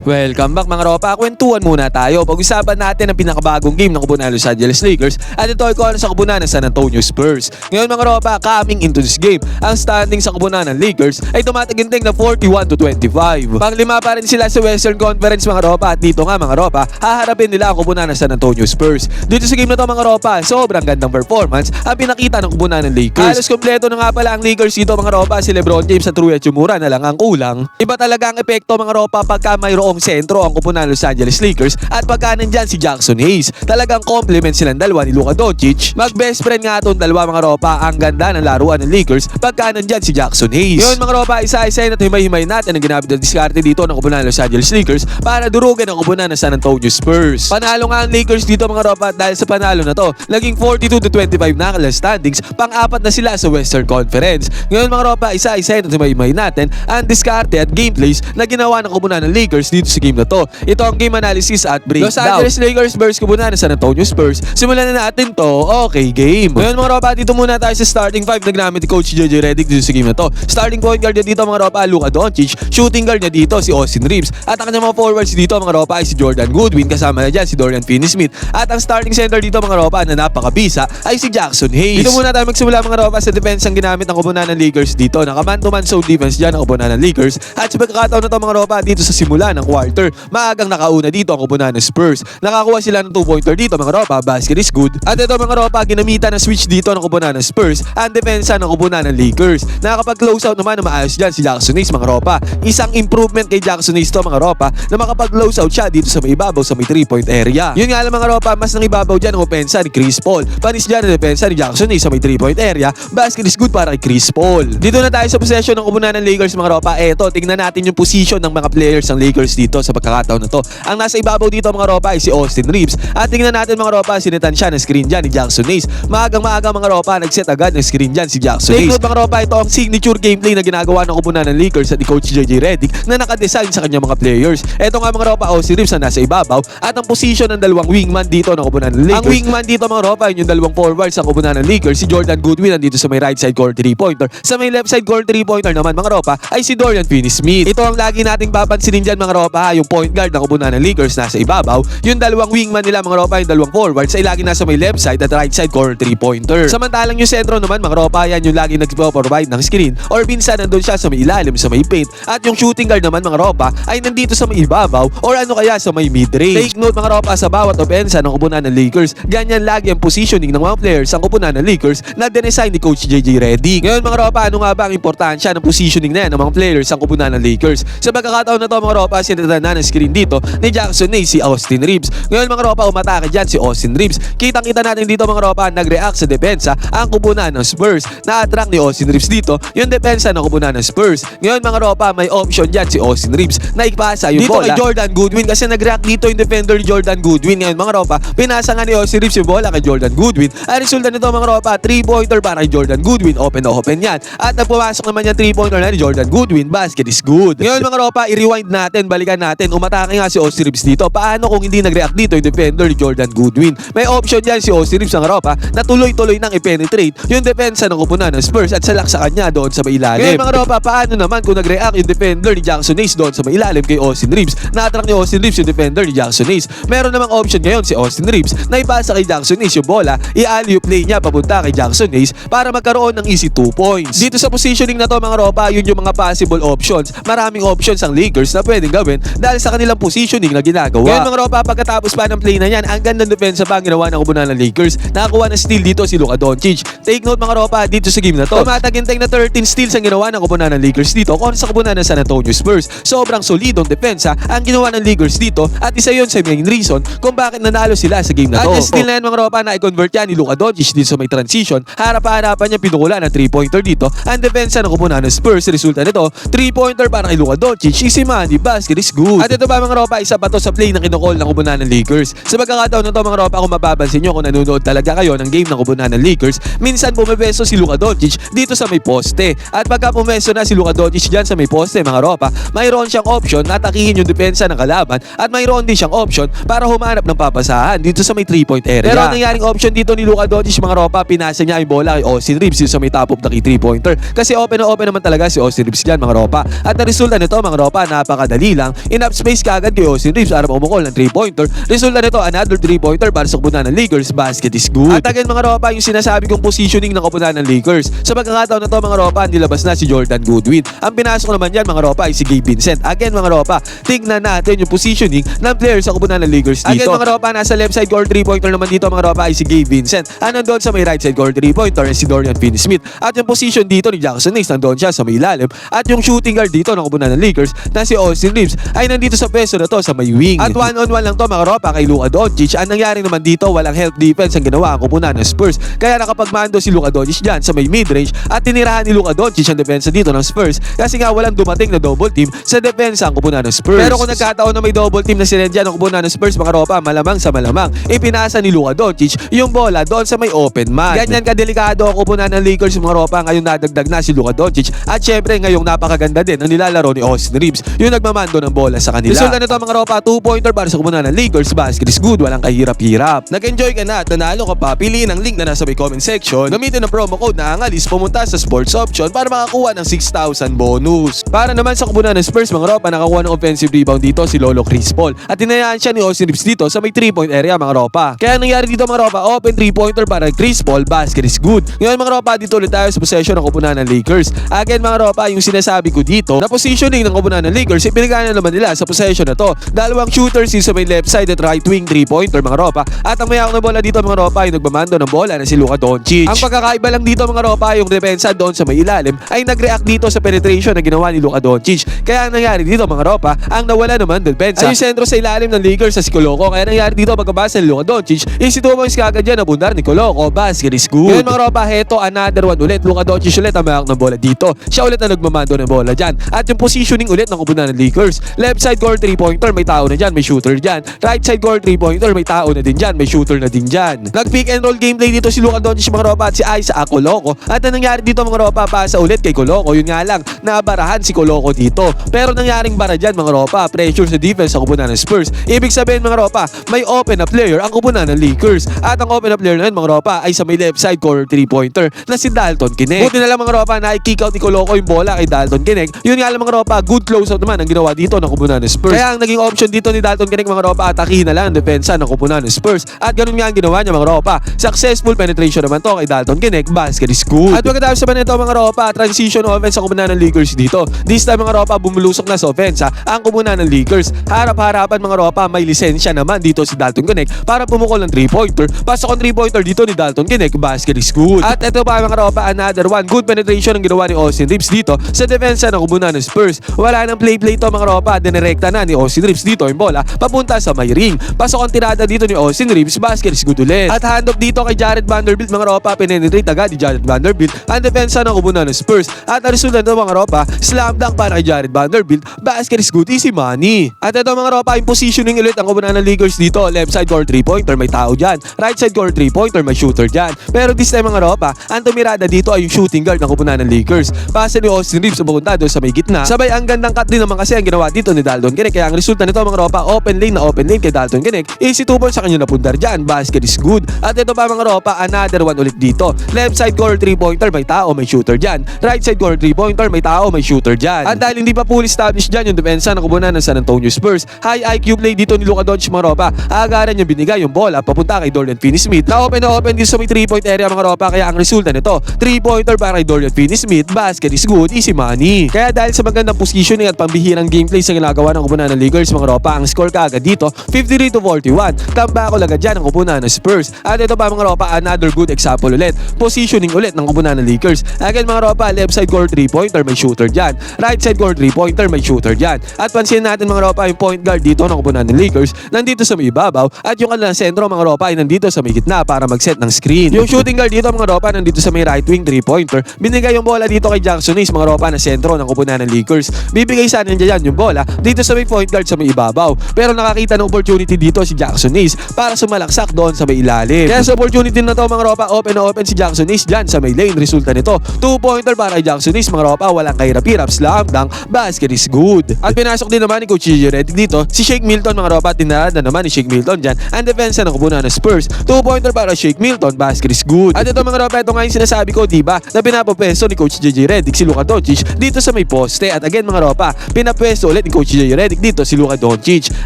Welcome back mga ropa. Kwentuhan muna tayo. Pag-usapan natin ang pinakabagong game ng kubunan ng Los Angeles Lakers at ito ay kung ano sa kubunan ng San Antonio Spurs. Ngayon mga ropa, coming into this game, ang standing sa kubunan ng Lakers ay tumataginting na 41 to 25. Panglima pa rin sila sa Western Conference mga ropa at dito nga mga ropa, haharapin nila ang kubunan ng San Antonio Spurs. Dito sa game na to mga ropa, sobrang gandang performance ang pinakita ng kubunan ng Lakers. Halos kompleto na nga pala ang Lakers dito mga ropa, si Lebron James at Rui Hachimura na lang ang kulang. Iba talaga ang epekto mga ropa pagka mayroong sentro ang kupunan ng Los Angeles Lakers at pagka nandyan si Jackson Hayes. Talagang compliment silang dalawa ni Luka Doncic. Mag-best friend nga itong dalawa mga ropa. Ang ganda ng laruan ng Lakers pagka nandyan si Jackson Hayes. Yun mga ropa, isa-isa at himay-himay natin ang ginamit na diskarte dito ng kupunan ng Los Angeles Lakers para durugan ang kupunan ng San Antonio Spurs. Panalo nga ang Lakers dito mga ropa dahil sa panalo na to, naging 42 to 25 na ang standings. Pang-apat na sila sa Western Conference. Ngayon mga ropa, isa-isa at himay-himay natin ang diskarte at gameplays na ginawa ng kupunan ng Lakers dito sa game na to. Ito ang game analysis at breakdown. Los Angeles Lakers versus kupunan ng San Antonio Spurs. Simulan na natin to. Okay, game. Ngayon mga ropa, dito muna tayo sa starting five na ginamit ni Coach JJ Redick dito sa game na to. Starting point guard niya dito mga ropa, Luka Doncic. Shooting guard niya dito si Austin Reeves. At ang kanyang mga forwards dito mga ropa ay si Jordan Goodwin. Kasama na dyan si Dorian Finney-Smith. At ang starting center dito mga ropa na napakabisa ay si Jackson Hayes. Dito muna tayo magsimula mga ropa sa defense ang ginamit ng kupunan ng Lakers dito. Naka man-to-man zone defense dyan ang kupunan ng Lakers. At sa pagkakataon na to mga ropa dito sa simula ng quarter, maagang nakauna dito ang kupunan ng Spurs. Nakakuha sila ng 2-pointer dito mga ropa, basket is good. At ito mga ropa, ginamitan ng switch dito ng kupunan ng Spurs ang depensa ng kupunan ng Lakers. Nakakapag-close out naman na maayos dyan si Jackson Hayes mga ropa. Isang improvement kay Jackson Hayes to mga ropa na makapag-close out siya dito sa may ibabaw sa may 3-point area. Yun nga lang mga ropa, mas nang ibabaw dyan ang opensa ni Chris Paul. Panis dyan ang depensa ni Jackson Hayes sa may 3-point area. Basket is good para kay Chris Paul. Dito na tayo sa possession ng kupunan ng Lakers mga ropa. Eto, tingnan natin yung position ng mga players ng Lakers dito sa pagkakataon na to. Ang nasa ibabaw dito mga ropa ay si Austin Reeves. At tingnan natin mga ropa, sinitan siya ng screen dyan ni Jackson Hayes. Maagang maaga mga ropa, nag-set agad ng screen dyan si Jackson Hayes. Take note mga ropa, ito ang signature gameplay na ginagawa ng kupunan ng Lakers at ni Coach JJ Redick na nakadesign sa kanyang mga players. Ito nga mga ropa, Austin Reeves na nasa ibabaw at ang position ng dalawang wingman dito ng kupunan ng Lakers. Ang wingman dito mga ropa, yun yung dalawang forwards sa kupunan ng Lakers. Si Jordan Goodwin nandito sa may right side corner 3-pointer. Sa may left side corner 3-pointer naman mga ropa ay si Dorian Finney-Smith. Ito ang lagi nating papansinin dyan mga ropa, yung point guard ng kupunan ng Lakers nasa ibabaw. Yung dalawang wingman nila mga ropa, yung dalawang forwards ay lagi nasa may left side at right side corner 3-pointer. Samantalang yung sentro naman mga ropa, yan yung lagi nagpo-provide ng screen or minsan nandun siya sa may ilalim sa may paint. At yung shooting guard naman mga ropa ay nandito sa may ibabaw or ano kaya sa may mid-range. Take note mga ropa sa bawat opensa ng kupunan ng Lakers, ganyan lagi ang positioning ng mga players ang kupunan ng Lakers na dinesign ni Coach JJ Redick. Ngayon mga ropa, ano nga ba ang importansya ng positioning na yan ng mga players ang kupunan ng Lakers? Sa pagkakataon na to mga ropa, sinatanda na ng screen dito ni Jackson Hayes si Austin Reeves. Ngayon mga ropa, umatake dyan si Austin Reeves. Kitang-kita natin dito mga ropa, nag-react sa depensa ang kupunan ng Spurs. Na-attract ni Austin Reeves dito yung depensa ng kupunan ng Spurs. Ngayon mga ropa, may option dyan si Austin Reeves na ipasa yung Dito bola. kay Jordan Goodwin kasi nag-react dito yung defender ni Jordan Goodwin. Ngayon mga ropa, pinasa nga ni Austin Reeves yung bola kay Jordan Goodwin. Ang resulta nito mga ropa, 3-pointer para kay Jordan Goodwin. Open na open yan. At nagpumasok naman yung 3-pointer na ni Jordan Goodwin. Basket is good. Ngayon mga ropa, i-rewind natin, balikan natin. Umatake nga si Austin Reeves dito. Paano kung hindi nag-react dito yung defender ni Jordan Goodwin? May option yan si Austin Reeves mga ropa na tuloy-tuloy nang i-penetrate yung depensa ng kupunan ng Spurs at salak sa kanya doon sa may ilalim. Ngayon mga ropa, paano naman kung nag-react yung defender ni Jackson Hayes doon sa may ilalim kay Austin Reeves? Na-attract ni Austin Reeves yung defender ni Jackson Hayes. Meron namang option ngayon si Austin Reeves na ipasa kay Jackson Hayes yung bola, i-alley play niya papunta kay Jackson Hayes para magkaroon ng easy 2 points. Dito sa positioning na to mga ropa, yun yung mga possible options. Maraming options ang Lakers na pwedeng gawin dahil sa kanilang positioning na ginagawa. Ngayon mga ropa, pagkatapos pa ng play na yan, ang gandang depensa pa ang ginawa ng kubunan ng Lakers. Nakakuha ng steal dito si Luka Doncic. Take note mga ropa, dito sa game na to. Tumatagintay na 13 steals ang ginawa ng kubunan ng Lakers dito kung sa kubunan ng San Antonio Spurs. Sobrang solidong depensa ang ginawa ng Lakers dito at isa yon sa main reason kung bakit nanalo sila sa game na to. At yung steal na yan mga ropa na i-convert yan ni Luka Doncic dito sa may transition. Harap-harapan niya pinukula ng 3-pointer dito. Ang depensa ng kubunan ng Spurs. Resulta nito, 3-pointer para kay Luka Doncic. Easy money, basket is good. At ito ba mga ropa, isa pa to sa play na kinukol ng kubunan ng Lakers. Sa pagkakataon na to mga ropa, kung mapapansin nyo kung nanonood talaga kayo ng game ng kubunan ng Lakers, minsan pumepeso si Luka Doncic dito sa may poste. At pagka pumeso na si Luka Doncic dyan sa may poste mga ropa, mayroon siyang option na takihin yung depensa ng kalaban at mayroon din siyang option para humanap ng papasahan dito sa may 3-point area. Pero ang nangyaring option dito ni Luka Doncic mga ropa, pinasa niya yung bola kay Austin Reeves dito sa may top of the key 3-pointer. Kasi open na open naman talaga si Austin Reeves dyan mga ropa. At ang resulta nito mga ropa, napakadali lang lang, in-up space kagad kay Austin Reeves para pumukol ng 3-pointer. Resulta nito, another 3-pointer para sa kupunan ng Lakers. Basket is good. At again mga ropa, yung sinasabi kong positioning ng kupunan ng Lakers. Sa pagkakataon na to mga ropa, nilabas na si Jordan Goodwin. Ang pinasok naman yan mga ropa ay si Gabe Vincent. Again mga ropa, tignan natin yung positioning ng player sa kupunan ng Lakers dito. Again mga ropa, nasa left side court 3-pointer naman dito mga ropa ay si Gabe Vincent. At nandun sa may right side court 3-pointer ay si Dorian Finney-Smith. At yung position dito ni Jackson Hayes, nandun siya sa may ilalim. At yung shooting guard dito ng kupunan ng Lakers na si Austin Reeves ay nandito sa peso na to sa may wing. At one-on-one lang to mga ropa kay Luka Doncic. Ang nangyari naman dito, walang help defense ang ginawa ang kupunan ng Spurs. Kaya nakapagmando si Luka Doncic dyan sa may mid-range at tinirahan ni Luka Doncic ang depensa dito ng Spurs kasi nga walang dumating na double team sa depensa ang kupunan ng Spurs. Pero kung nagkataon na may double team na sila dyan ang kupunan ng Spurs mga ropa, malamang sa malamang, ipinasa ni Luka Doncic yung bola doon sa may open man. Ganyan kadelikado ang kupunan ng Lakers mga ropa ngayon nadagdag na si Luka Doncic at syempre ngayong napakaganda din ang nilalaro ni Austin Reeves yung nagmamando ng bola sa kanila. Resulta nito mga ropa, 2-pointer para sa kupunan ng Lakers, basket is good, walang kahirap-hirap. Nag-enjoy ka na at nanalo ka pa, piliin ang link na nasa may comment section. Gamitin ang promo code na angalis pumunta sa sports option para makakuha ng 6,000 bonus. Para naman sa kupunan ng Spurs mga ropa, nakakuha ng offensive rebound dito si Lolo Chris Paul. At tinayaan siya ni Austin Reeves dito sa may 3-point area mga ropa. Kaya ang nangyari dito mga ropa, open 3-pointer para Chris Paul, basket is good. Ngayon mga ropa, dito ulit tayo sa possession ng kupunan ng Lakers. Again mga ropa, yung sinasabi ko dito, na positioning ng kupunan ng Lakers, ipinagana naman nila sa possession na to. Dalawang shooters yung sa may left side at right wing 3-pointer mga ropa. At ang mayawak na bola dito mga ropa, yung nagmamando ng bola na si Luka Doncic. Ang pagkakaiba lang dito mga ropa, yung depensa doon sa may ilalim ay nag-react dito sa penetration na ginawa ni Luka Doncic. Kaya ang nangyari dito mga ropa, ang nawala naman depensa ay yung sentro sa ilalim ng Lakers sa si Coloco. Kaya nangyari dito pagkabasa ni Luka Doncic, yung si Tumoy kagad dyan na bundar ni Coloco. Basket is good. Ngayon mga ropa, heto another one ulit. Luka Doncic ulit ang mayawak ng bola dito. Siya ulit na nagmamando ng bola dyan. At yung positioning ulit ng kupunan ng Lakers. Left side court 3-pointer, may tao na dyan, may shooter dyan. Right side court 3-pointer, may tao na din dyan, may shooter na din dyan. Nag-pick and roll gameplay dito si Luka Doncic mga ropa at si Isaac Coloco. At ang nangyari dito mga ropa, pasa ulit kay Coloco. Yun nga lang, nabarahan si Coloco dito. Pero nangyaring bara dyan mga ropa, pressure sa defense sa kupunan ng Spurs. Ibig sabihin mga ropa, may open na player ang kupunan ng Lakers. At ang open na player na yun mga ropa ay sa may left side corner 3-pointer na si Dalton Kineg. Buti na lang mga ropa na i-kick out ni Coloco yung bola kay Dalton Kineg. Yun nga lang mga ropa, good close out naman ang ginawa dito ng kupunan ng Spurs. Kaya ang naging option dito ni Dalton Kineg mga ropa, atakihin na lang ang depensa ng kupunan ng Spurs. At ganun nga ang ginawa niya mga ropa. Successful penetration naman to kay Dalton Kineg, basket is good. At pagkatapos naman ito mga ropa, transition offense sa kupunan ng Lakers dito. This time mga ropa, bumulusok na sa offense ang kupunan ng Lakers. Harap-harapan mga ropa, may lisensya naman dito si Dalton Kineg para pumukol ng 3-pointer. Pasok ang 3-pointer dito ni Dalton Kineg, basket is good. At ito pa mga ropa, another one, good penetration ang ginawa ni Austin Reeves dito sa depensa ng kupunan ng Spurs. Wala nang play-play to mga ropa, dinirekta na ni Austin Reeves dito yung bola, papunta sa may ring. Pasok ang tirada dito ni Austin Reeves, basket is good ulit. At handoff dito kay Jared Vanderbilt mga ropa, penetrate agad ni Jared Vanderbilt ang depensa ng kupunan ng Spurs. At ang resulta nito mga ropa, slam dunk para kay Jared Vanderbilt, basket is good, easy money. At ito mga ropa, yung positioning ulit ang kupunan ng Lakers dito, left side court 3-pointer, may tao dyan. Right side court 3-pointer, may shooter dyan. Pero this time mga ropa, ang tumirada dito ay yung shooting guard ng kupunan ng Lakers. Pasa ni Austin Reeves pumunta doon sa may gitna. Sabay ang gandang cut din naman kasi ang ginawa dito ni Dalton Kinnick. Kaya ang resulta nito mga ropa, open lane na open lane kay Dalton Kinnick. Easy two points sa kanya napundar dyan. Basket is good. At ito pa mga ropa, another one ulit dito. Left side corner 3-pointer, may tao, may shooter dyan. Right side corner 3-pointer, may tao, may shooter dyan. At dahil hindi pa fully established dyan yung depensa ng kubunan ng San Antonio Spurs, high IQ play dito ni Luka Doncic mga ropa. Agaran niya binigay yung bola papunta kay Dorian Finney-Smith. Na open na open dito sa may 3-point area mga ropa. Kaya ang resulta nito, 3-pointer para kay Dorian Finney-Smith. Basket is good, easy money. Kaya dahil sa magandang positioning at pambihirang gameplay sa ginagawa ng kupunan ng Lakers mga ropa, ang score kaagad dito, 53 to 41. Tambako agad dyan ang kupunan ng Spurs. At ito pa mga ropa, another good example ulit. Positioning ulit ng kupunan ng Lakers. Again mga ropa, left side court 3-pointer, may shooter dyan. Right side court 3-pointer, may shooter dyan. At pansin natin mga ropa, yung point guard dito ng kupunan ng Lakers, nandito sa may ibabaw. At yung kanilang sentro mga ropa ay nandito sa may gitna para mag-set ng screen. Yung shooting guard dito mga ropa, nandito sa may right wing 3-pointer. Binigay yung bola dito kay Jackson Hayes mga ropa na sentro ng kupunan ng Lakers. Bibigay sana niya dyan yung bola dito sa may point guard sa may ibabaw. Pero nakakita ng opportunity dito si Jackson Hayes para sumalaksak doon sa may ilalim. Kaya sa opportunity na to mga ropa, open na open si Jackson Hayes dyan sa may lane. Resulta nito, 2-pointer para kay Jackson Hayes mga ropa, walang kahirap-hirap, slam dunk, basket is good. At pinasok din naman ni Coach Gigi Redick dito, si Shake Milton mga ropa, tinarada naman ni Shake Milton dyan, ang defensa ng kupunan ng Spurs. 2-pointer para Shake Milton, basket is good. At ito mga ropa, ito nga yung sinasabi ko, di ba, na pinapapeso ni Coach Gigi Redick si Luka Doncic dito sa may poste. At again mga ropa, pinapwesto ulit ulit ni Coach J. Redick dito si Luka Doncic.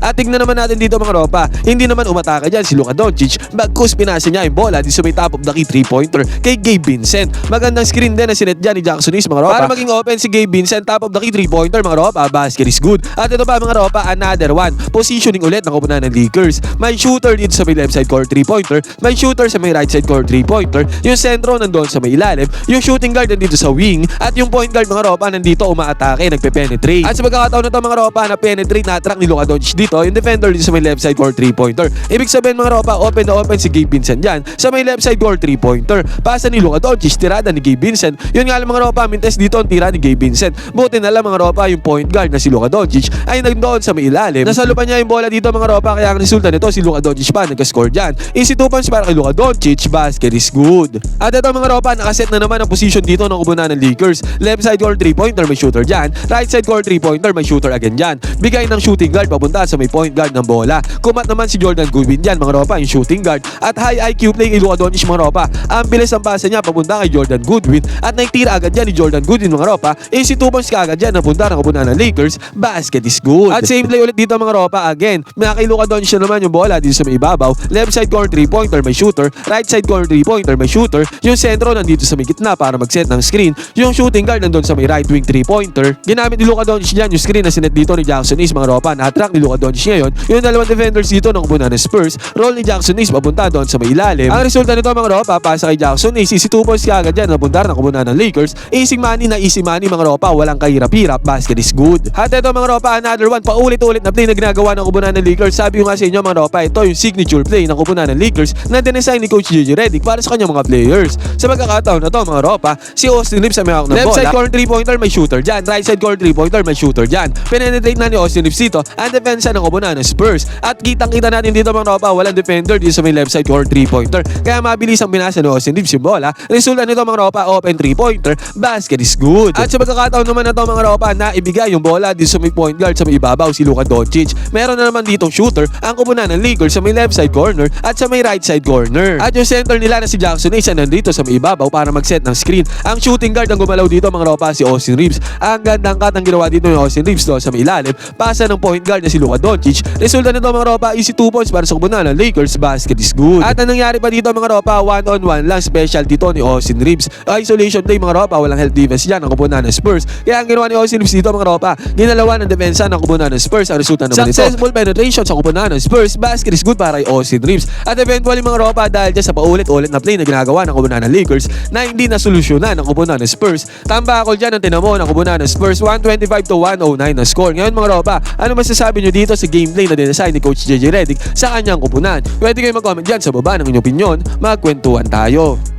At tignan naman natin dito mga ropa, hindi naman umatake dyan si Luka Doncic. Bagkus pinasa niya yung bola di sa may top of key 3-pointer kay Gabe Vincent. Magandang screen din na sinet dyan ni Jackson East mga ropa. Para maging open si Gabe Vincent top of the key 3-pointer mga ropa, basket is good. At ito pa mga ropa, another one. Positioning ulit ng kupunan ng Lakers. May shooter dito sa may left side court 3-pointer, may shooter sa may right side court 3-pointer, yung sentro nandun sa may ilalim, yung shooting guard nandito sa wing, at yung point guard mga ropa nandito umaatake, nagpe-penetrate. At sa pagkakataon na to mga ropa na penetrate na track ni Luka Doncic dito, yung defender dito sa may left side court 3-pointer. Ibig sabihin mga ropa, open na open si Gabe Vincent dyan sa may left side court 3-pointer. Pasa ni Luka Doncic, tirada ni Gabe Vincent. Yun nga lang mga ropa, mintes dito ang tira ni Gabe Vincent. Buti na lang mga ropa, yung point guard na si Luka Doncic ay nagdoon sa may ilalim. Nasalupan niya yung bola dito mga ropa, kaya ang resulta nito si Luka Doncic pa nagka-score dyan. Easy two points para kay Luka Doncic, basket is good. At ito mga ropa, nakaset na naman ang position dito ng kubunan ng Lakers. Left side court 3-pointer, may shooter dyan. Right side court 3-pointer, may shooter again dyan. Bigay ng shooting guard papunta sa may point guard ng bola. Kumat naman si Jordan Goodwin dyan mga ropa, yung shooting guard. At high IQ play kay Luka Doncic mga ropa. Ang bilis ang pasa niya papunta kay Jordan Goodwin. At naitira agad dyan ni Jordan Goodwin mga ropa. Easy two points ka agad dyan napunta ng kubunan ng Lakers. Basket is good. At same play ulit dito mga ropa again. May kay Luka Doncic na naman yung bola dito sa may ibabaw. Left side corner 3-pointer may shooter. Right side corner 3-pointer may shooter. Yung sentro nandito sa may gitna para mag-set ng screen. Yung shooting guard nandun sa may right wing 3-pointer. Ginamit ni Luka Doncic dyan yung screen na sinet dito ni Jackson East mga ropa. Na-attract ni Luka Doncic ngayon. Yung dalawang defenders dito ng kubunan ng Spurs. Roll ni Jackson East papunta doon sa may ilalim. Ang resulta nito mga ropa, pasa kay Jackson East. Easy 2 points kagad dyan napunta ng kubunan ng Lakers. Easy money na easy money mga ropa. Walang kahirap-hirap. Basket is good. At ito mga ropa, another one. Paulit-ulit na play na ginagawa ng kubunan ng Lakers. Sabi ko nga sa inyo mga ropa, ito yung signature play ng kubunan ng Lakers na dinesign ni Coach JJ Redick para sa kanyang mga players. Sa pagkakataon na to mga ropa, si Austin Reeves sa may hawak ng Left bola. side corner 3-pointer may shooter dyan. Right side corner 3-pointer may shooter dyan. Penetrate na ni Austin Reeves dito ang depensa ng ng Spurs. At kitang-kita natin dito mga ropa, walang defender dito sa may left side corner 3-pointer. Kaya mabilis ang binasa ni Austin Reeves yung bola. Resulta nito mga ropa, open 3-pointer, basket is good. At sa pagkakataon naman na to mga ropa, na ibigay yung bola dito sa may point guard sa may ibabaw si Luka Doncic. Meron na naman ditong shooter ang kubunan ng Lakers sa may left side corner at sa may right side corner. At yung center nila na si Jackson Hayes na nandito sa may ibabaw para mag-set ng screen. Ang shooting guard ang gumalaw dito mga ropa si Austin Reeves. Ang gandang cut ang ginawa dito ni Austin Reeves doon sa may ilalim. Pasa ng point guard na si Luka Doncic. Resulta nito mga ropa, easy 2 points para sa kubunan ng Lakers. Basket is good. At ang nangyari pa dito mga ropa, one on one lang special dito ni Austin Reeves. Isolation play mga ropa, walang health defense dyan ang kubunan ng Spurs. Kaya ang ginawa ni Austin Reeves dito mga ropa, ginalawa ng depensa ng kubunan ng Spurs. Ang resulta naman nito, successful penetration sa kubunan ng Spurs. Basket is good para kay Austin Reeves. At eventually mga ropa, dahil dyan sa paulit-ulit na play na ginagawa ng kubunan ng Lakers na hindi na solusyonan ng kubunan ng Spurs. Tambakol dyan ang tinamo ng kubunan ng Spurs. 125 to 109 na score. Ngayon mga ropa, ano masasabi nyo dito sa gameplay na dinesign ni Coach JJ Redick sa kanyang kupunan? Pwede kayo mag-comment dyan sa baba ng inyong opinion. Magkwentuhan tayo.